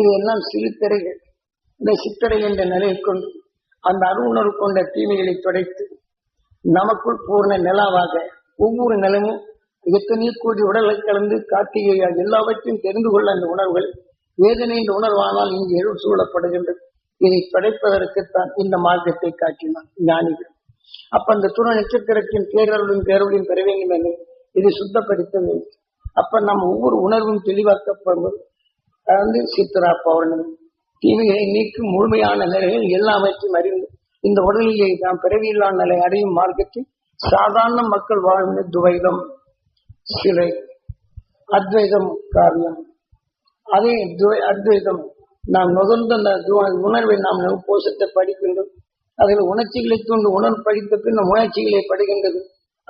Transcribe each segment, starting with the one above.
இது எல்லாம் இந்த சித்திரை என்ற நிலையை கொண்டு அந்த அருணர் கொண்ட தீமைகளை துடைத்து நமக்குள் பூர்ண நிலாவாக ஒவ்வொரு நிலமும் எத்தனையோ கோடி உடலை கலந்து கார்த்திகை எல்லாவற்றையும் தெரிந்து கொள்ள அந்த உணர்வுகள் வேதனை என்ற உணர்வானால் இங்கு எழு சூழப்படுகின்றது. இதை படைப்பதற்குத்தான் இந்த மார்க்கத்தை காட்டினான் ஞானிகள். அப்ப அந்த துண நட்சத்திரத்தின் பேரருளும் பேரொழியும் பெற வேண்டும் என்று இதை சுத்தப்படுத்த வேண்டும். அப்ப நம்ம ஒவ்வொரு உணர்வும் தெளிவாக்கப்படுவது கடந்து சித்ரா பௌர்ணமி. தீமைகளை நீக்கும் முழுமையான நிலைகள் எல்லாவற்றையும் அறிந்து இந்த உடலிலே நாம் பிறவியில்லா நிலை அடையும் மார்க்கத்தில் சாதாரண மக்கள் வாழும் துவைதம் சிலை அத்வைதம் காரியம். அதே துவை- அத்வைதம் நாம் நுகர்ந்த அந்த உணர்வை நாம் போசத்தை படிக்கின்றோம். அதில் உணர்ச்சிகளை தூண்டு உணர்வு படித்த பின் நம் உணர்ச்சிகளை படுகின்றது.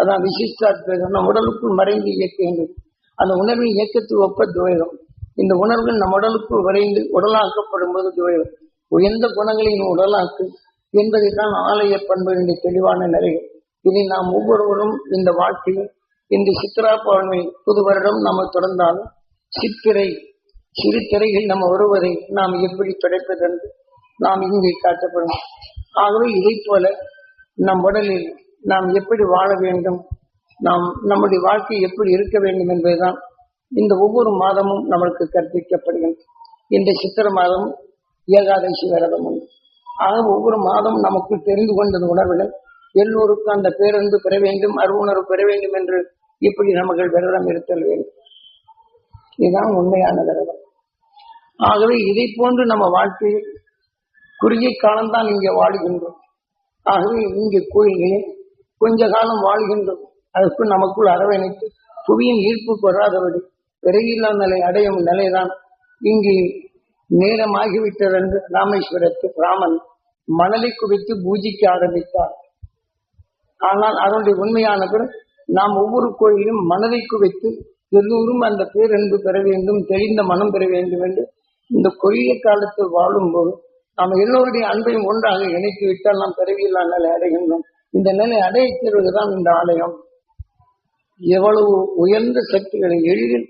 அதான் விசிஷ்ட அத்வைதம். நம் உடலுக்குள் மறைந்து இயக்குகின்றது. அந்த உணர்வின் இயக்கத்துக்கு ஒப்ப துவைதம். இந்த உணர்வுகள் நம் உடலுக்குள் விரைந்து உடலாக்கப்படும் போது உயர்ந்த குணங்களின் உடலாக்கு என்பதுதான் ஆலய பண்புகளின் தெளிவான நிலைகள் இதை நாம் ஒவ்வொருவரும் இந்த வாழ்க்கையில் இந்த சித்திரா பௌர்ணமி புது வருடம் நம்ம தொடர்ந்தாலும் சித்திரை சிறு திரைகள் நம்ம வருவதை நாம் எப்படி துடைப்பதென்று நாம் இங்கே காட்டப்படும். ஆகவே இதை போல நம் உடலில் நாம் எப்படி வாழ வேண்டும் நாம் நம்முடைய வாழ்க்கை எப்படி இருக்க வேண்டும் என்பதுதான் இந்த ஒவ்வொரு மாதமும் நம்மளுக்கு கற்பிக்கப்படுகின்றது. இந்த சித்திர மாதம் ஏகாதசி விரதம் உண்டு. ஆக ஒவ்வொரு மாதம் நமக்கு தெரிந்து கொண்டது உணர்வுகள். எல்லோருக்கும் அந்த பேருந்து பெற வேண்டும் அருவுணர்வு பெற வேண்டும் என்று இப்படி நமக்கு விரதம் இருத்தல் வேண்டும். இதுதான் உண்மையான விரதம். ஆகவே இதை போன்று நம்ம வாழ்க்கையில் குறுகிய காலம்தான் இங்கே வாழுகின்றோம். ஆகவே இங்கே கோயிலே கொஞ்ச காலம் வாழ்கின்றோம். அதற்கு நமக்குள் அரவணைத்து புவியின் ஈர்ப்பு பெறாதபடி பிறகில்லா நிலை அடையும் நிலைதான். இங்கு நேரமாகிவிட்டது என்று ராமேஸ்வரத்தில் ராமன் மணலை குவித்து பூஜிக்க ஆரம்பித்தார். ஆனால் அதனுடைய உண்மையான நாம் ஒவ்வொரு கோயிலும் மனதை குவித்து எல்லோரும் அந்த பேரன்பு பெற வேண்டும் தெளிந்த மனம் பெற வேண்டும் என்று இந்த கொரிய காலத்தில் வாழும்போது நாம் எல்லோருடைய அன்பையும் ஒன்றாக இணைத்து விட்டால் நாம் பிறவியில்லா நிலை அடைகின்றோம். இந்த நிலை அடையச் செல்வதுதான் இந்த ஆலயம். எவ்வளவு உயர்ந்த சக்திகளை எளிதில்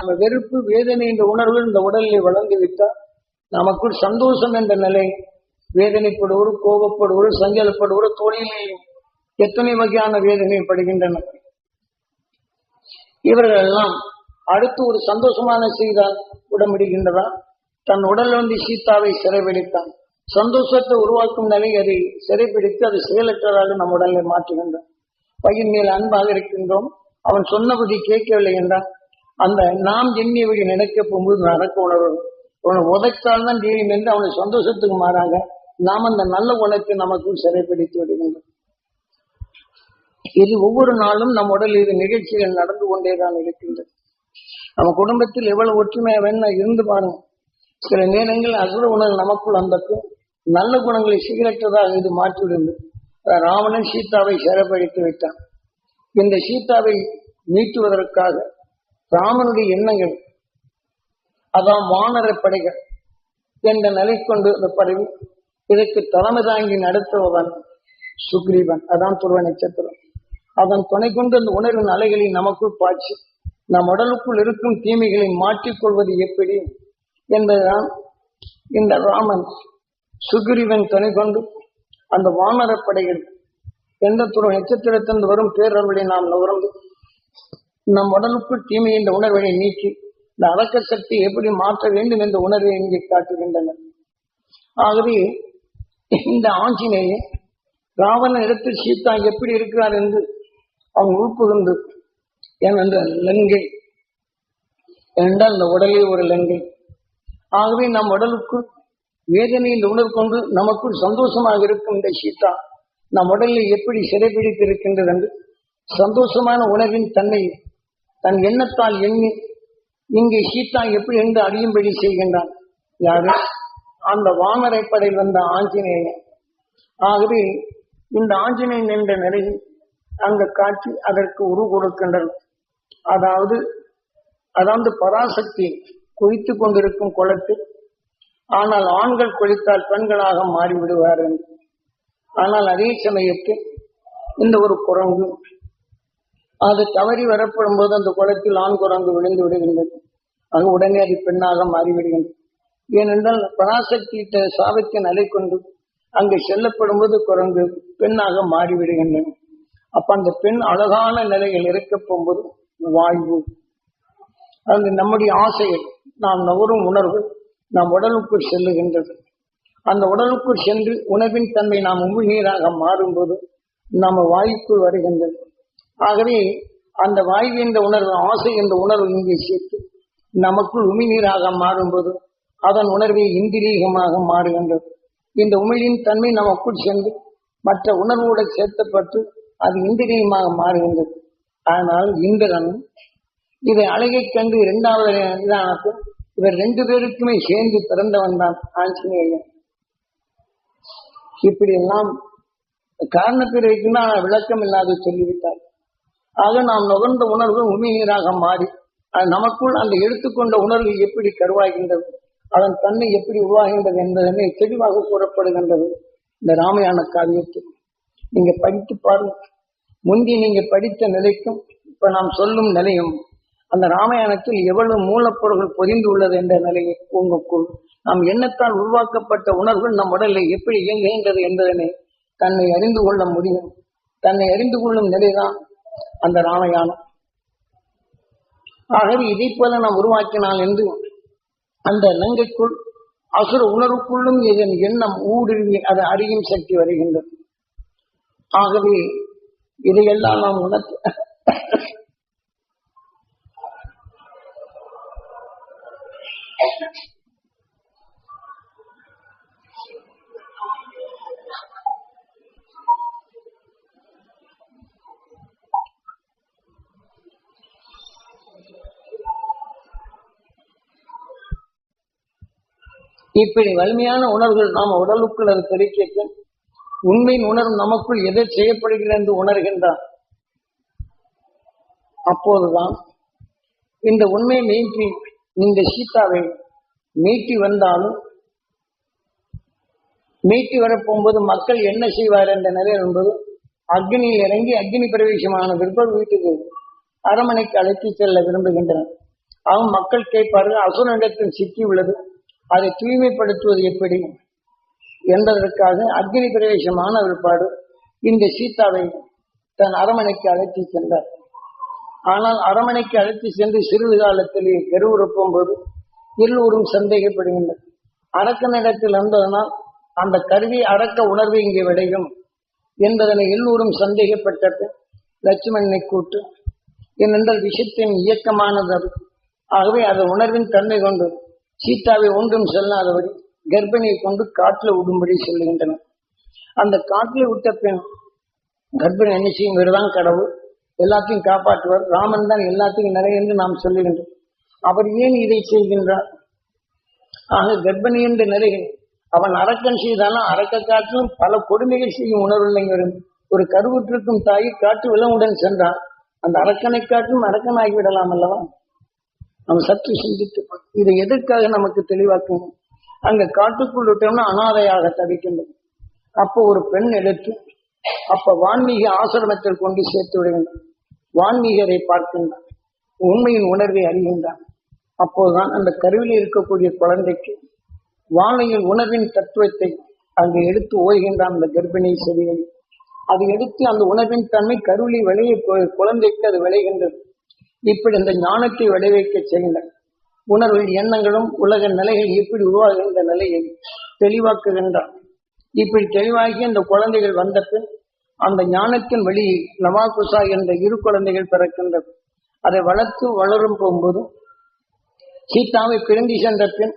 நம்ம வெறுப்பு வேதனை என்ற உணர்வு இந்த உடலில் வளர்ந்து விட்டால் நமக்குள் சந்தோஷம் என்ற நிலை வேதனைப்படுவோர் கோபப்படுவோர் சஞ்சலப்படுவோர் தொழிலையும் எத்தனை வகையான வேதனை படுகின்றன? இவர்கள் எல்லாம் அடுத்து ஒரு சந்தோஷமான செய்தால் உடம்பிடுகின்றதா? தன் உடல் வந்து சீதாவை சிறைபிடித்தான். சந்தோஷத்தை உருவாக்கும் நிலை அதை சிறைப்பிடித்து அது செயலற்றதாக நம் உடலை மாற்றுகின்றோம் பையன் மேல் அன்பாக இருக்கின்றோம். அவன் சொன்னபடி கேட்கவில்லை என்றால் அந்த நாம் எண்ணிய வழி நடக்க போகும்போது நடக்க உணர்வு அவனை உதைத்தால் தான் தெரியும் என்று அவனை சந்தோஷத்துக்கு மாறாங்க நாம் அந்த நல்ல உணத்தை நமக்குள் சிறைப்பிடித்து விடுகின்றோம். இது ஒவ்வொரு நாளும் நம் உடலில் இது நிகழ்ச்சிகள் நடந்து கொண்டேதான் இருக்கின்றது. நம்ம குடும்பத்தில் எவ்வளவு ஒற்றுமையா வேணா இருந்து பாருங்க. சில நேரங்கள் அசுர உணர்வு நமக்குள் வந்தப்போ நல்ல குணங்களை சீரற்றதாக இது மாற்றிவிடுது ராவணன் சீதாவை சிறைப்படுத்தி விட்டான். இந்த சீதாவை நீட்டுவதற்காக ராமனுடைய எண்ணங்கள். அதான் வானர படைகள் என்ற நிலை கொண்டு இந்த படகு இதற்கு தலைமை தாங்கி நடத்துபவன் சுக்ரீவன். அதான் துருவ நட்சத்திரம். அதன் துணை கொண்டு அந்த உணர்வு அலைகளை நமக்குள் பாய்ச்சி நம் உடலுக்குள் இருக்கும் தீமைகளை மாற்றிக்கொள்வது எப்படி என்பதுதான் இந்த ராமன் சுக்ரீவன் துணை கொண்டு அந்த வானர படைகள். எந்த துருவ நட்சத்திரத்திலிருந்து வரும் பேரர்களை நாம் நுகர்ந்து நம் உடலுக்குள் தீமை என்ற உணர்வை நீக்கி இந்த அடக்க சக்தி எப்படி மாற்ற வேண்டும் என்ற உணர்வை இங்கே காட்டுகின்றனர் ஆகவே இந்த ஆஞ்சநேய ராவண இடத்தில் சீதா எப்படி இருக்கிறார் என்று அவன் உள்புகுந்து ஏனென்றால் லங்கை என்றால் இந்த உடலே ஒரு லங்கை. ஆகவே நம் உடலுக்குள் வேதனை இந்த உணர்வு கொண்டு நமக்குள் சந்தோஷமாக இருக்கும் இந்த சீதா நம் உடலில் எப்படி சிறைபிடித்திருக்கின்றது என்று சந்தோஷமான உணவின் தன்னை தன் எண்ணத்தால் எண்ணி இங்கே சீதா எப்படி என்று அறியும்படி செய்கின்றான். யாரு? அந்த வானரைப்படையில் வந்த ஆஞ்சநேயன். ஆகவே இந்த ஆஞ்சநேயன் என்ற நிலையில் அந்த காட்சி அதற்கு உரு கொடுக்கின்றனர் அதாவது அதாவது பராசக்தி குளித்து கொண்டிருக்கும் குளத்தில் ஆனால் ஆண்கள் குளித்தால் பெண்களாக மாறிவிடுவார் என்று. ஆனால் அதே சமயத்தில் இந்த ஒரு குரங்கு அது தவறி வரப்படும் போது அந்த குளத்தில் ஆண் குரங்கு விழுந்து விடுகின்றது. அது உடனே அது பெண்ணாக மாறிவிடுகின்றது. ஏனென்றால் பராசக்தி சாபத்தின் அலை கொண்டு அங்கு செல்லப்படும் போது குரங்கு பெண்ணாக மாறிவிடுகின்றன அப்ப அந்த பெண் அழகான நிலையில் இருக்க போகும்போது வாழ்வு. அந்த நம்முடைய ஆசைகள். நாம் நுகரும் உணர்வு நம் உடலுக்குள் செல்லுகின்றது. அந்த உடலுக்குள் சென்று உணவின் தன்மை நாம் உமிழ்நீராக மாறும்போது நம்ம வாயுக்குள் வருகின்றது. ஆகவே அந்த வாயு என்ற உணர்வு ஆசை என்ற உணர்வு இங்கே சேர்த்து நமக்குள் உமிழ்நீராக மாறும்போது அதன் உணர்வை இந்திரீகமாக மாறுகின்றது. இந்த உமிழின் தன்மை நமக்குள் சென்று மற்ற உணர்வுடன் சேர்த்தப்பட்டு அது இந்திரியமாக மாறுகின்றது. ஆனால் இந்திரன் இதை அழகை கண்டு இரண்டாவது இதானது இவர் ரெண்டு பேருக்குமே சேர்ந்து பிறந்தவன் தான் ஆஞ்சநேயன். இப்படி எல்லாம் காரணத்தில் இருக்குன்னா விளக்கம் இல்லாத சொல்லிவிட்டார். ஆக நாம் நுகர்ந்த உணர்வு உமிநீராக மாறி அது நமக்குள் அந்த எடுத்துக்கொண்ட உணர்வு எப்படி கருவாகின்றது அதன் தன்மை எப்படி உருவாகின்றது என்பதனை தெளிவாக கூறப்படுகின்றது இந்த ராமாயண காவியத்தில். நீங்க படித்து பாருங்க. முந்தி நீங்க படித்த நிலைக்கும் இப்ப நாம் சொல்லும் நிலையும் அந்த ராமாயணத்தில் எவ்வளவு மூலப்பொருள்கள் பொதிந்து உள்ளது என்ற நிலையை உங்களுக்குள் நாம் எண்ணத்தால் உருவாக்கப்பட்ட உணர்வுகள் நம் உடலில் எப்படி இயங்குகின்றது என்பதனை தன்னை அறிந்து கொள்ள முடியும். தன்னை அறிந்து கொள்ளும் நிலைதான் அந்த ராமயானம். ஆகவே இதை போல நாம் உருவாக்கினால் என்று அந்த லங்கைக்குள் அசுர உணர்வுக்குள்ளும் இதன் எண்ணம் ஊடுருவி அதை அறியும் சக்தி வருகின்றது. ஆகவே இதையெல்லாம் நாம் உணர்த்து இப்படி வலிமையான உணர்வுகள் நாம் உடலுக்குள் அது பெருக்கிட்டு உண்மையின் உணர்வு நமக்குள் எதை செய்யப்படுகிறது என்று உணர்கின்றார்? அப்போதுதான் இந்த உண்மையை நீட்டி இந்த சீதாவை மீட்டி வந்தாலும் மீட்டி வரப்போகும்போது மக்கள் என்ன செய்வார் என்ற நிலை என்பது அக்னியில் இறங்கி அக்னி பிரவேசமான பிற்பர் வீட்டுக்கு அரமனைக்கு அழைத்து செல்ல விரும்புகின்றனர். அவன் மக்கள் கேட்பார்கள் அசுரனிடத்தில் சிக்கி உள்ளது அதை தூய்மைப்படுத்துவது எப்படி? என்பதற்காக அக்னி பிரவேசமான விற்பாடு இந்த சீதாவை தன் அரமனைக்கு அழைத்து சென்றார். ஆனால் அரமனைக்கு அழைத்து சென்று சிறிது காலத்திலே கருவுறுப்பும் போது எல்லோரும் சந்தேகப்படுகின்றனர். அரக்கனிடத்தில் இருந்ததனால் அந்த கருவி அடக்க உணர்வு இங்கே விளையும் என்பதனை எல்லோரும் சந்தேகப்பட்ட லட்சுமணனை கூட்டு ஏனென்றால் விஷயத்தின் இயக்கமானது ஆகவே அது உணர்வின் தன்மை கொண்டு சீதாவை ஒன்றும் செல்லாதபடி கர்ப்பிணியை கொண்டு காட்டில் விடும்படி சொல்லுகின்றனர் அந்த காட்டில் விட்ட பெண் கர்ப்பிணி என்ன செய்யும்? இவர்தான் கடவுள். எல்லாத்தையும் காப்பாற்றுவார். ராமன் தான் எல்லாத்தையும் நிறைய என்று நாம் சொல்லுகின்றோம். அவர் ஏன் இதை செய்கின்றார்? ஆக கர்ப்பிணி என்று நிலையில் அவன் அரக்கன் செய்தாலும் அரக்க காட்டிலும் பல கொடுமைகள் செய்யும் உணர்வு ஒரு கருவுற்றிருக்கும் தாய் காட்டு விலங்குடன் சென்றான். அந்த அரக்கனை காட்டிலும் அரக்கனாகி விடலாம் அல்லவா? நம்ம சற்று சிந்தித்து இதை எதற்காக நமக்கு தெளிவாக்கணும் அங்க காட்டுக்குள் விட்டோம்னா அனாதையாக தவிக்கின்றது. அப்போ ஒரு பெண் எடுத்து அப்ப வான்மீக ஆசிரமத்தில் கொண்டு சேர்த்து விடுகின்றான். வான்மீகரை பார்க்கின்றான். உண்மையின் உணர்வை அறிகின்றான். அப்போதுதான் அந்த கருவில் இருக்கக்கூடிய குழந்தைக்கு வானையில் உணர்வின் தத்துவத்தை அங்கு எடுத்து ஓய்கின்றான் அந்த கர்ப்பிணி செடிகள். அதை எடுத்து அந்த உணர்வின் தன்மை கருவிலி விளைய குழந்தைக்கு அது விளைகின்றது. இப்படி இந்த ஞானத்தை விளைவிக்க செய்கின்ற உணர்வில் எண்ணங்களும் உலக நிலைகள் எப்படி உருவாகின்ற நிலையை தெளிவாக்குகின்றார் இப்படி தெளிவாகி அந்த குழந்தைகள் வந்த பின் அந்த ஞானத்தின் வழி நவாகுசா என்ற இரு குழந்தைகள் பிறக்கின்றது அதை வளர்த்து வளரும் போகும்போது சீதாவை பிரிந்து சென்ற பின்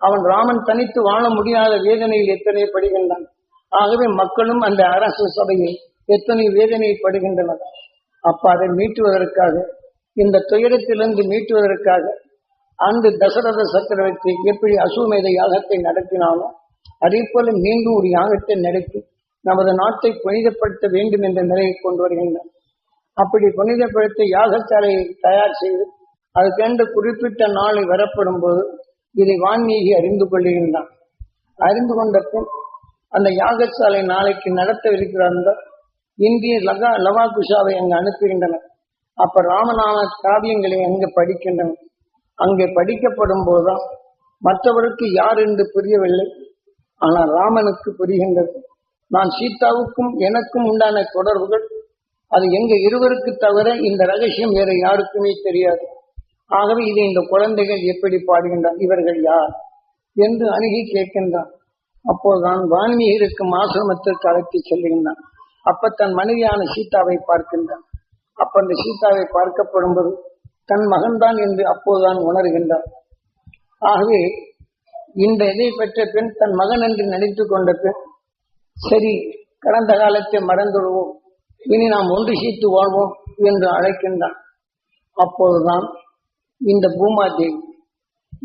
அவன் ராமன் தனித்து வாழ முடியாத வேதனையில் எத்தனை படுகின்றான்? ஆகவே மக்களும் அந்த அரசு சபையில் எத்தனை வேதனை படுகின்றனர்? அப்ப அதை மீட்டுவதற்காக இந்த துயரத்திலிருந்து மீட்டுவதற்காக அன்று தசரத சக்கரவர்த்தி எப்படி அசுமேத யாகத்தை நடத்தினாலோ அதே போல மீண்டும் ஒரு யாகத்தை நடத்தி நமது நாட்டை புனிதப்படுத்த வேண்டும் என்ற நிலையை கொண்டு வருகின்றனர் அப்படி புனிதப்படுத்த யாகசாலையை தயார் செய்து அதுக்கென்று குறிப்பிட்ட நாளை வரப்படும் போது இதை வான்மீகி அறிந்து கொள்ளுகின்றான் அறிந்து கொண்ட பின் அந்த யாகசாலை நாளைக்கு நடத்தவிருக்கிறார் இந்திய லகா லவா குஷாவை அங்கு அனுப்புகின்றனர். அப்ப ராமநாம காவியங்களை அங்கே படிக்கின்றன அங்கே படிக்கப்படும் போதுதான் மற்றவருக்கு யார் என்று புரியவில்லை. ஆனால் ராமனுக்கு புரிகின்றது. நான் சீதாவுக்கும் எனக்கும் உண்டான தொடர்புகள் அது எங்க இருவருக்கு தவிர இந்த ரகசியம் வேற யாருக்குமே தெரியாது. ஆகவே இதை இந்த குழந்தைகள் எப்படி பாடுகின்றார் இவர்கள் யார்? என்று அணுகி கேட்கின்றான். அப்போதுதான் வால்மீகி இருக்கும் ஆசிரமத்திற்கு அழைத்து செல்லுகின்றான் அப்ப தன் மனைவியான சீதாவை பார்க்கின்றான். அப்ப அந்த சீதாவை பார்க்கப்படும்போது தன் மகன்தான் என்று அப்போதுதான் உணர்கின்றார். ஆகவே இந்த இதை பெற்ற பெண் தன் மகன் என்று நினைத்து கொண்ட பெண் சரி கடந்த காலத்தை மறந்துடுவோம் இனி நாம் ஒன்று சீத்து வாழ்வோம் என்று அழைக்கின்றான். அப்போதுதான் இந்த பூமா தேவி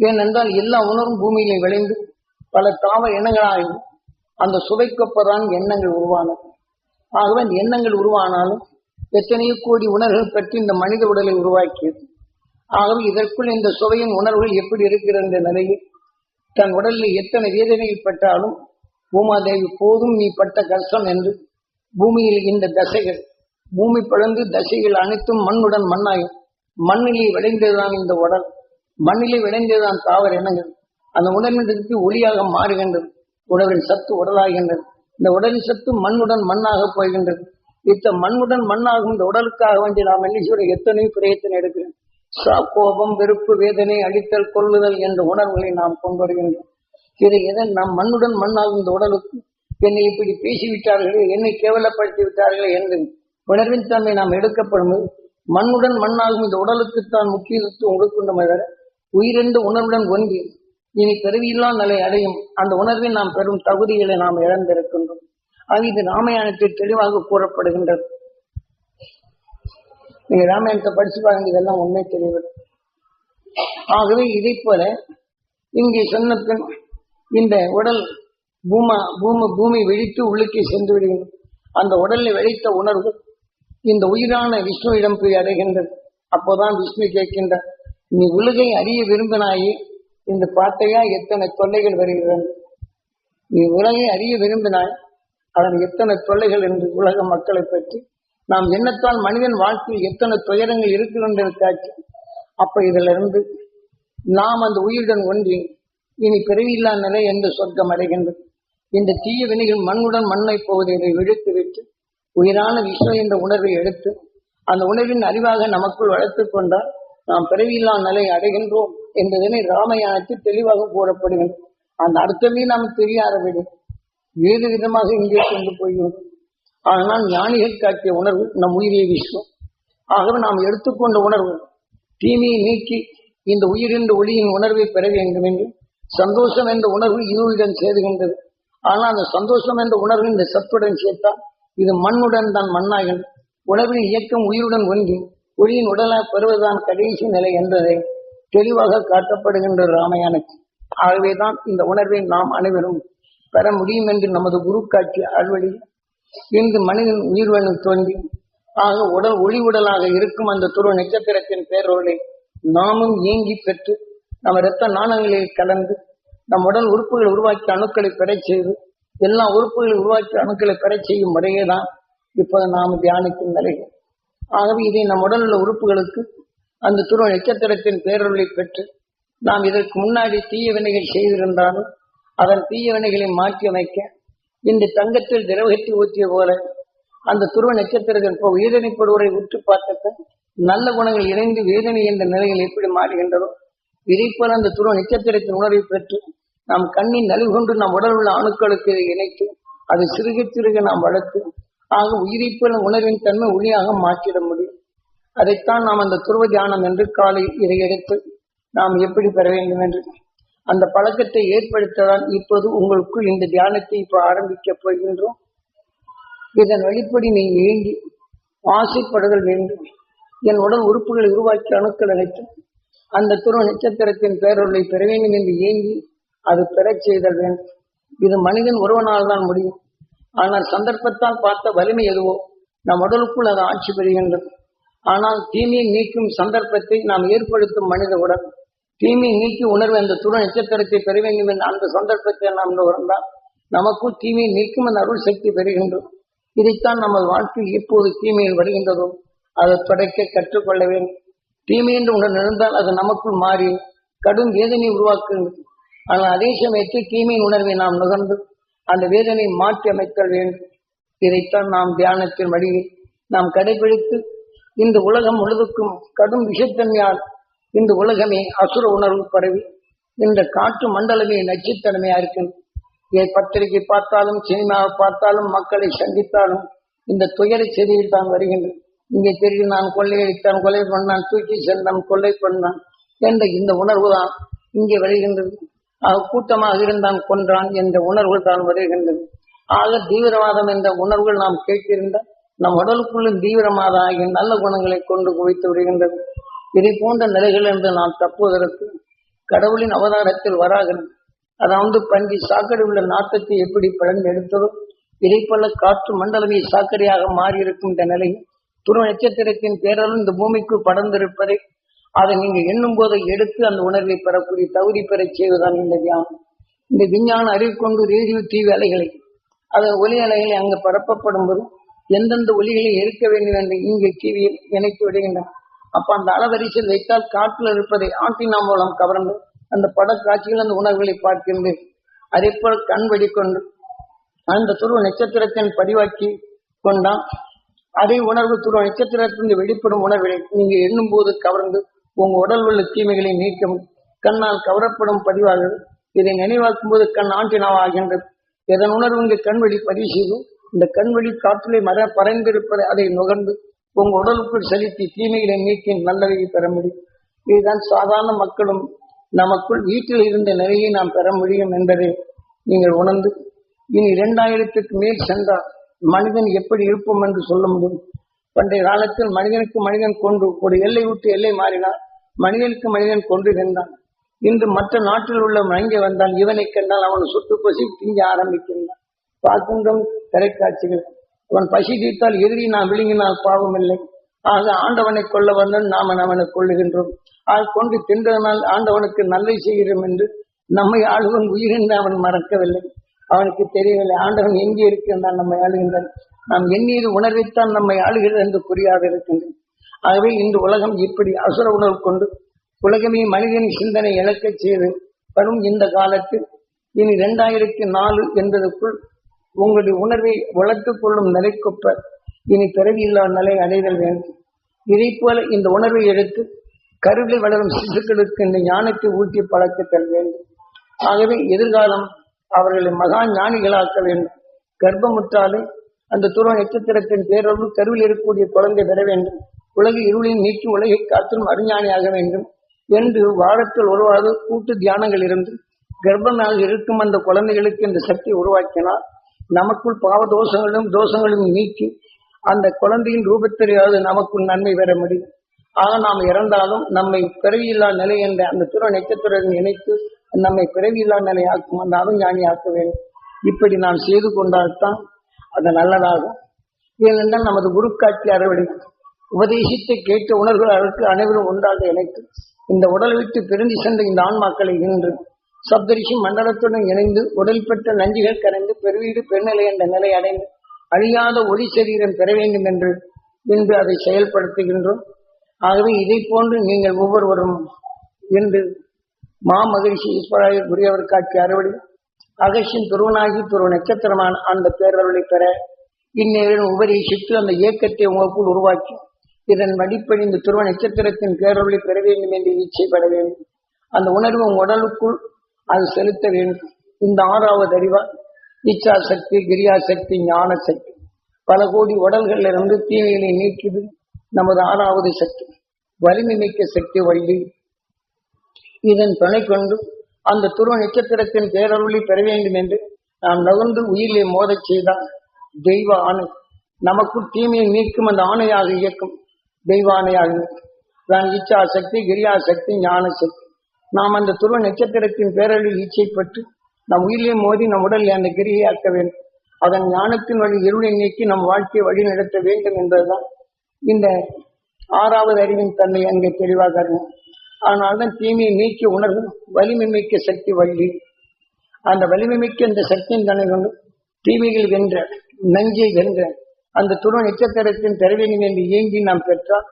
ஏனென்றால் எல்லா உணரும் பூமியிலே விளைந்து பல தாவ எண்ணங்களாயும் அந்த சுவைக்கொப்பதான் எண்ணங்கள் உருவானது. ஆகவே அந்த எண்ணங்கள் உருவானாலும் எத்தனையோ கோடி உணர்வுகள் பற்றி இந்த மனித உடலை உருவாக்கியது. ஆகவே இதற்குள் இந்த சுவையின் உணர்வுகள் எப்படி இருக்கிற இந்த நிலையில் தன் உடலில் எத்தனை வேதனைகள் பட்டாலும் பூமாதேவி போதும் நீ பட்ட கஷ்டம் என்று பூமியில் இந்த தசைகள் பூமி பிளந்து தசைகள் அனைத்தும் மண்ணுடன் மண்ணாயும் மண்ணிலே விளைந்ததுதான் இந்த உடல் மண்ணிலே விளைந்ததுதான் தாவர எண்ணங்கள் அந்த உடலிற்கு ஒளியாக மாறுகின்றது உடலின் சத்து உடலாகின்றது. இந்த உடலின் சத்து மண்ணுடன் மண்ணாக போகின்றது. இத்த மண்ணுடன் மண்ணாகும் இந்த உடலுக்காக வேண்டி நாம் என்ன எத்தனை பிரயத்தனை எடுக்கிறோம். கோபம் வெறுப்பு வேதனை அழித்தல் கொள்ளுதல் என்ற உணர்வுகளை நாம் கொண்டு வருகின்றோம். இதை எதன்? நாம் மண்ணுடன் மண்ணாகும் இந்த உடலுக்கு. என்னை இப்படி பேசிவிட்டார்களே? என்னை கேவலப்படுத்தி விட்டார்களே என்று உணர்வின் தன்மை நாம் எடுக்கப்படும் மண்ணுடன் மண்ணாகும் இந்த உடலுக்குத்தான் முக்கியத்துவம் கொடுக்கின்றோம் தவிர உயிரென்று உணர்வுடன் ஒன்றி இனி பிறவியில்லா நிலை அடையும் அந்த உணர்வில் நாம் பெறும் தகுதிகளை நாம் இழந்திருக்கின்றோம் அது இது ராமாயணத்தில் தெளிவாக கூறப்படுகின்றது. நீங்க ராமாயணத்தை படிச்சு பாருங்க இதெல்லாம் உண்மை தெளிவு ஆகவே இதை போல இங்கே சொன்ன பின் இந்த உடல் பூமா பூமி பூமி வெடித்து உள்ளுக்கே சென்று விடுகிறது அந்த உடலில் வெடித்த உணர்வு இந்த உயிரான விஷ்ணுவிடம் போய் அடைகின்றது. அப்போதான் விஷ்ணு கேட்கின்றார் நீ உலகை அறிய விரும்பினாயே இந்த பாட்டையா எத்தனை தொல்லைகள் வருகிறது? நீ உலகை அறிய விரும்பினாய் அதன் எத்தனை தொல்லைகள் என்று உலக மக்களை பற்றி நாம் எண்ணத்தால் மனிதன் வாழ்க்கையில் எத்தனை துயரங்கள் இருக்கின்றன காட்சி அப்ப இதுல இருந்து நாம் அந்த உயிருடன் ஒன்றி இனி பிறவியில்லா நிலை என்று சொர்க்கம் அடைகின்றது. இந்த தீய வினைகள் மண்ணுடன் மண்ணை போவதை இதை விழுத்து விட்டு உயிரான விஸ்வம் என்ற உணர்வை எடுத்து அந்த உணர்வின் அறிவாக நமக்குள் வளர்த்துக் கொண்டால் நாம் பிறவியில்லா நிலை அடைகின்றோம் என்பதனை ராமயானத்தில் தெளிவாக கூறப்படுகின்றது அந்த அர்த்தமே நமக்கு தெரியாதபடி ஏழு விதமாக இங்கே கொண்டு போகிறோம் ஆனால் ஞானிகள் காட்டிய உணர்வு நம் உயிரை விஸ்வம் ஆகவே நாம் எடுத்துக்கொண்ட உணர்வு தீமையை நீக்கி இந்த உயிரின்ற ஒளியின் உணர்வை பெற வேண்டும் என்று சந்தோஷம் என்ற உணர்வு இருளுடன் சேருகின்றது. ஆனால் அந்த சந்தோஷம் என்ற உணர்வு இந்த சத்துடன் சேர்த்தால் இது மண்ணுடன் தான் மண்ணாகும் உணர்வின் இயக்கம் உயிருடன் ஒன்றி ஒளியின் உடலாக பெறுவதுதான் கடைசி நிலை என்பதை தெளிவாக காட்டப்படுகின்ற ராமாயணத்தில் ஆகவேதான் இந்த உணர்வை நாம் அனைவரும் பெற முடியும் என்று நமது குரு காட்சி ஆழ்வழி இன்று மனிதன் உயிர்வனும் தோன்றி ஆக உடல் ஒளி உடலாக இருக்கும் அந்த துருவ நட்சத்திரத்தின் பேரொருளை நாமும் ஏங்கி பெற்று நம்ம இரத்த நாணங்களில் கலந்து நம் உடல் உறுப்புகளை உருவாக்கி அணுக்களை பெறச் செய்து எல்லா உறுப்புகளை உருவாக்கி அணுக்களை பெறச் செய்யும் முறையே தான் இப்போது நாம் தியானிக்கும் நிலைகள் ஆகவே இதை நம் உடல் உள்ள உறுப்புகளுக்கு அந்த துருவ நட்சத்திரத்தின் பேரொருளை பெற்று நாம் இதற்கு முன்னாடி தீய வினைகள் செய்திருந்தாலும் அதன் தீய வினைகளை மாற்றி அமைக்க இந்த தங்கத்தில் திரவகத்தில் ஊற்றிய போல அந்த துருவ நட்சத்திரத்தின் இப்போ வேதனைப்படுவரை உற்று பார்த்தப்ப நல்ல குணங்கள் இணைந்து வேதனை என்ற நிலையில் எப்படி மாறுகின்றதோ இதை அந்த துருவ நட்சத்திரத்தின் உணர்வை பெற்று நாம் கண்ணின் நலிவு கொண்டு நம் உடல் உள்ள அணுக்களுக்கு இதை இணைத்து அதை சிறுக சிறுக நாம் வளர்த்து ஆக உயிரை உணர்வின் தன்மை ஒளியாக மாற்றிட முடியும். அதைத்தான் நாம் அந்த துருவ தியானம் என்று காலை இதை எடுத்து நாம் எப்படி பெற வேண்டும் என்று அந்த பழக்கத்தை ஏற்படுத்ததான் இப்போது உங்களுக்குள் இந்த தியானத்தை இப்போ ஆரம்பிக்க போகின்றோம். இதன் வழிப்படி நீ ஏங்கி ஆசைப்படுதல் வேண்டும். என் உடல் உறுப்புகளை உருவாக்கி அணுக்கள் அனைத்து அந்த துருவ நட்சத்திரத்தின் பேரொருளை பெற வேண்டும் என்று ஏங்கி அது பெறச் செய்தல் வேண்டும். இது மனிதன் ஒருவனால் தான் முடியும். ஆனால் சந்தர்ப்பத்தால் பார்த்த வலிமை எதுவோ நம் உடலுக்குள் அது ஆட்சி பெறுகின்றது. ஆனால் தீமையை நீக்கும் சந்தர்ப்பத்தை நாம் ஏற்படுத்தும் மனித உடல். தீமை நீக்கி உணர்வு அந்த துணை நட்சத்திரத்தை பெற வேண்டும் என்ற அந்த சந்தர்ப்பத்தை நாம் உணர்ந்தால் நமக்குள் தீமையை நீக்கும் அந்த அருள் சக்தி பெறுகின்றோம் இதைத்தான் நமது வாழ்க்கையில் எப்போது தீமையில் வருகின்றதோ அதை தொடக்க கற்றுக்கொள்ள வேண்டும். தீமை என்று உணர்வு இருந்தால் அது நமக்குள் மாறி கடும் வேதனை உருவாக்குகிறது. ஆனால் அதே சமயத்தில் தீமையின் உணர்வை நாம் நுகர்ந்து அந்த வேதனை மாற்றி அமைத்தல் வேண்டும். இதைத்தான் நாம் தியானத்தின் வழியில் நாம் கடைபிடித்து இந்த உலகம் முழுவதுக்கும் கடும் விஷத்தன்மையால் இந்த உலகமே அசுர உணர்வு பரவி இந்த காற்று மண்டலமே நச்சுத்தன்மையா இருக்கின்றது பத்திரிகை பார்த்தாலும் சினிமாவை பார்த்தாலும் மக்களை சந்தித்தாலும் இந்த துயர செய்தியில் தான் வருகின்றது இங்கே தெரியும் நான் கொள்ளையடித்தான் கொலை பண்ணான் தூக்கி சென்றான் கொள்ளை பண்ணான் என்ற இந்த உணர்வு தான் இங்கே வருகின்றது. கூட்டமாக இருந்தான் கொன்றான் என்ற உணர்வு தான் வருகின்றது. ஆக தீவிரவாதம் என்ற உணர்வுகள் நாம் கேட்டிருந்தால் நம் உடலுக்குள்ளும் தீவிரவாத ஆகிய நல்ல குணங்களை கொண்டு குவித்து விடுகின்றது. இதை போன்ற நிலைகள் என்று நாம் தப்புவதற்கு கடவுளின் அவதாரத்தில் வராகிறது அதாவது பன்றி சாக்கடை உள்ள நாட்டத்தை எப்படி பலன் எடுத்ததோ இதை போல காற்று மண்டலமே சாக்கடையாக மாறியிருக்கும் இந்த நிலையில் துருவ நட்சத்திரத்தின் பேரலும் இந்த பூமிக்கு படர்ந்திருப்பதை அதை நீங்க எண்ணும் போதை எடுத்து அந்த உணர்வை பெறக்கூடிய தகுதி பெறச் செய்வதுதான் இந்த தியானம். இந்த விஞ்ஞான அறிவு கொண்டு ரேடியோ டிவி அலைகளை அது ஒலி அலைகளை அங்கு பரப்பப்படும் போது எந்தெந்த ஒலிகளை எரிக்க வேண்டும் என்று இங்கே டிவியில் இணைத்து விடுகின்றன அப்ப அந்த அளவரிசையில் வைத்தால் காற்றில் இருப்பதை ஆண்டினா மூலம் கவர்ந்து அந்த படக்காட்சிகள் அந்த உணர்வுகளை பார்க்கின்றேன். அதே போல் கண் வெடிக்கொண்டு அந்த துருவ நட்சத்திரத்தின் பதிவாக்கி கொண்டான். அதே உணர்வு துருவ நட்சத்திரத்திலிருந்து வெளிப்படும் உணர்வுகளை நீங்க எண்ணும் போது கவர்ந்து உங்க உடல் உள்ள தீமைகளை நீக்கும் கண்ணால் கவரப்படும் பதிவாகிறது இதை நினைவாக்கும் போது கண் ஆண்டினாவாகின்றது இதன் உணர்வு இங்கு கண்வெளி பதிவு செய்து இந்த கண்வெளி காற்றிலே மர பறைந்திருப்பதை அதை நுகர்ந்து உங்க உடலுக்குள் செலுத்தி தீமைகளை நீக்கி நல்லவையை பெற முடியும். இதுதான் சாதாரண மக்களும் நமக்குள் வீட்டில் இருந்த நிலையை நாம் பெற முடியும் என்பதை நீங்கள் உணர்ந்து இனி இரண்டாயிரத்துக்கு மேல் சென்றால் மனிதன் எப்படி இருப்போம் என்று சொல்ல முடியும். பண்டைய காலத்தில் மனிதனுக்கு மனிதன் கொண்டு ஒரு எல்லை விட்டு எல்லை மாறினான் மனிதனுக்கு மனிதன் கொண்டு சென்றான் இன்று மற்ற நாட்டில் உள்ள மனித வந்தால் இவனை கண்டால் அவனை சுட்டு பசி திங்க ஆரம்பிக்கின்றான். பார்க்கின்றோம் திரைக்காட்சிகள் அவன் பசி தீர்த்தால் எதிரி நான் விழுங்கினால் பாவம் இல்லை ஆக ஆண்டவனை கொல்ல வந்தன் நாம அவனை கொள்ளுகின்றோம் ஆக கொண்டு தின்றதனால் ஆண்டவனுக்கு நல்லை செய்கிறோம் என்று நம்மை ஆளுவன் உயிரென்று அவன் மறக்கவில்லை. அவனுக்கு தெரியவில்லை. ஆண்டவன் எங்கே இருக்கின்றான் நம்மை ஆளுகின்றான். நாம் எண்ணீது உணர்வைத்தான் நம்மை ஆளுகிறது என்று புரியாது இருக்கின்றேன் ஆகவே இந்த உலகம் இப்படி அசுர உணர்வு கொண்டு உலகமே மனிதன் சிந்தனை இழக்கச் செய்து வரும் இந்த காலத்தில் இனி இரண்டாயிரத்தி நாலு என்பதற்குள் உங்களுடைய உணர்வை வளர்த்துக் கொள்ளும் நிலைக்கொப்ப இனி பிறவியில்லா நிலை அடைதல் வேண்டும். இதை போல இந்த உணர்வை எடுத்து கருவில் வளரும் சிசுக்களுக்கு இந்த ஞானத்தை ஊட்டி பழக்கத்தல் வேண்டும். ஆகவே எதிர்காலம் அவர்களை மகா ஞானிகளாக்க வேண்டும். கர்ப்பமுற்றாலே அந்த துருவ நட்சத்திரத்தின் பேரளவு கருவில் இருக்கக்கூடிய குழந்தை பெற வேண்டும். உலக இருளில் நீக்கி உலகை காற்றும் அறிஞானியாக வேண்டும். என்று வாரத்தில் உருவாக கூட்டு தியானங்கள் இருந்து கர்ப்பமாக இருக்கும் அந்த குழந்தைகளுக்கு இந்த சக்தி உருவாக்கினால் நமக்குள் பாவ தோஷங்களும் தோஷங்களும் நீக்கி அந்த குழந்தையின் ரூபத்திலேயாவது நமக்குள் நன்மை பெற முடியும். ஆக நாம் இறந்தாலும் நம்மை பிறவியில்லா நிலை என்ற அந்த துற நட்சத்திரத்தை இணைத்து நம்மை பிறவியில்லா நிலை ஆக்கும் அந்த அருஞானி ஆக்க வேண்டும். இப்படி நாம் செய்து கொண்டால்தான் அது நல்லதாகும். ஏனென்றால் நமது குருக்காட்சி அறுவடை உபதேசித்து கேட்ட உணர்வுகள் அதற்கு அனைவரும் உண்டாக இணைத்து இந்த உடலை விட்டு பிரிந்து சென்ற இந்த ஆன்மாக்களை இன்று சப்தரிஷி மண்டலத்துடன் இணைந்து உடல் பெற்ற நஞ்சுகள் கரைந்து பெருவீடு பெருநிலை என்ற நிலை அடைந்து அழியாத ஒளி சரீரம் பெற வேண்டும் என்று இன்று அதை செயல்படுத்துகின்றோம். ஆகவே இதை போன்று நீங்கள் ஒவ்வொருவரும் இன்று மாமகிழ்ச்சி ஈஸ்வராய குரியவர் காட்சி அறுவடை அகஷின் துருவனாகி துருவ நட்சத்திரமான அந்த பேரருளை பெற இந்நேரம் உபதேசித்து அந்த இயக்கத்தை உங்களுக்குள் உருவாக்கி இதன் வடிப்படி இந்த துருவ நட்சத்திரத்தின் பேரருளை பெற வேண்டும் என்று இச்சைப்பட வேண்டும். அந்த உணர்வு உங்கள் உடலுக்குள் அது செலுத்த வேண்டும். இந்த ஆறாவது அறிவா இச்சா சக்தி கிரியா சக்தி ஞான சக்தி. பல கோடி உடல்களில் இருந்து தீமையினை நீக்குது நமது ஆறாவது சக்தி. வலிமை மிக்க சக்தி வள்ளி. இதன் துணை கொண்டு அந்த துருவ நட்சத்திரத்தின் பேரருளி பெற வேண்டும் என்று நாம் நகர்ந்து உயிரிலே மோதச் செய்தால் தெய்வ ஆணை. நமக்குள் தீமையை நீக்கும் அந்த ஆணையாக இயக்கும் தெய்வ ஆணையாக தான் இச்சா சக்தி கிரியா சக்தி ஞான சக்தி. நாம் அந்த துருவ நட்சத்திரத்தின் பேரழில் ஈச்சைப்பட்டு நம் உயிரிலே மோதி நம் உடலில் அந்த கிரியை ஆக்க வேண்டும். அதன் ஞானத்தின் வழி இருளை நீக்கி நம் வாழ்க்கையை வழி நடத்த வேண்டும் என்பதுதான் இந்த ஆறாவது அறிவின் தன்மை அங்கே தெளிவாக அறிவோம். அதனால்தான் தீமையை நீக்கி உணர்வு வலிமை மிக்க சக்தி வள்ளி. அந்த வலிமை மிக்க இந்த சக்தியின் தன்னை கொண்டு தீமைகள் வென்ற நஞ்சை வென்ற அந்த துருவ நட்சத்திரத்தின் பெறவேண்டும் என்று இயங்கி நாம் பெற்றால்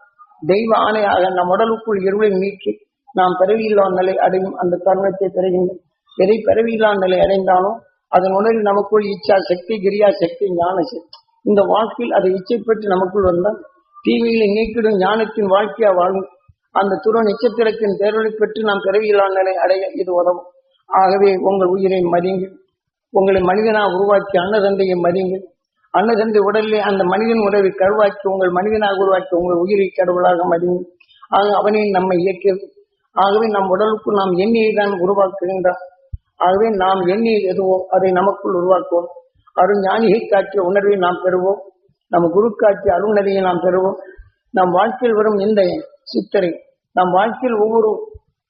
தெய்வ ஆணையாக நம் உடலுக்குள் இருளை நீக்கி நாம் பிறவியில்லா நிலை அடையும் அந்த தருணத்தை பெறுகின்றோம் எதை பிறவியில்லா நிலை அடைந்தாலும் அதன் உடலில் நமக்குள் இச்சா சக்தி கிரியா சக்தி ஞான சக்தி. இந்த வாழ்க்கையில் அதை இச்சை பெற்று நமக்குள் வந்தால் தீமைகளை நீக்கிடும் ஞானத்தின் வாழ்க்கையா வாழும். அந்த துருவ நட்சத்திரத்தின் பேரொழி பெற்று நாம் பிறவியில்லா நிலை அடைய இது உதவும். ஆகவே உங்கள் உயிரை மதியுங்கள். உங்களை மனிதனா உருவாக்கி அன்னதந்தையை மதியுங்கள். அன்னதந்தை உடலிலே அந்த மனிதன் உறவை கருவாக்கி உங்கள் மனிதனாக உருவாக்கி உங்கள் உயிரை கடவுளாக மதியுங்கள். ஆக அவனே நம்மை இயக்கியது ஆகவே நம் உடலுக்குள் நாம் எண்ணியை தான் உருவாக்குகின்றார் ஆகவே நாம் எண்ணி எதுவோ அதை நமக்குள் உருவாக்குவோம். அருள் ஞானியை காட்டிய உணர்வை நாம் பெறுவோம். நம் குரு காட்டிய அருணரையை நாம் பெறுவோம். நம் வாழ்க்கையில் வரும் இந்த சித்தரை நம் வாழ்க்கையில் ஒவ்வொரு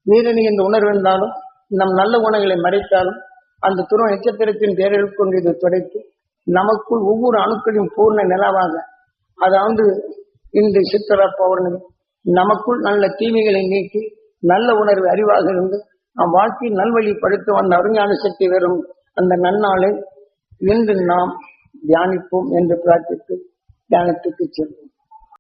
வீரனி என்ற உணர்வு இருந்தாலும் நம் நல்ல குணங்களை மறைத்தாலும் அந்த துருவ நட்சத்திரத்தின் பேரில் கொண்டு இது துடைத்து நமக்குள் ஒவ்வொரு அணுக்களின் பூர்ண நிலவாக அதாவது இந்த சித்திர பௌர்ணமி நமக்குள் நல்ல தீமைகளை நீக்கி நல்ல உணர்வு அறிவாக இருந்து நம் வாழ்க்கையை நல்வழிப்படுத்தும் அந்த அருஞான சக்தி வரும் அந்த நன்னாளை இன்று நாம் தியானிப்போம் என்று பிரார்த்தித்து தியானத்துக்கு செல்வோம்.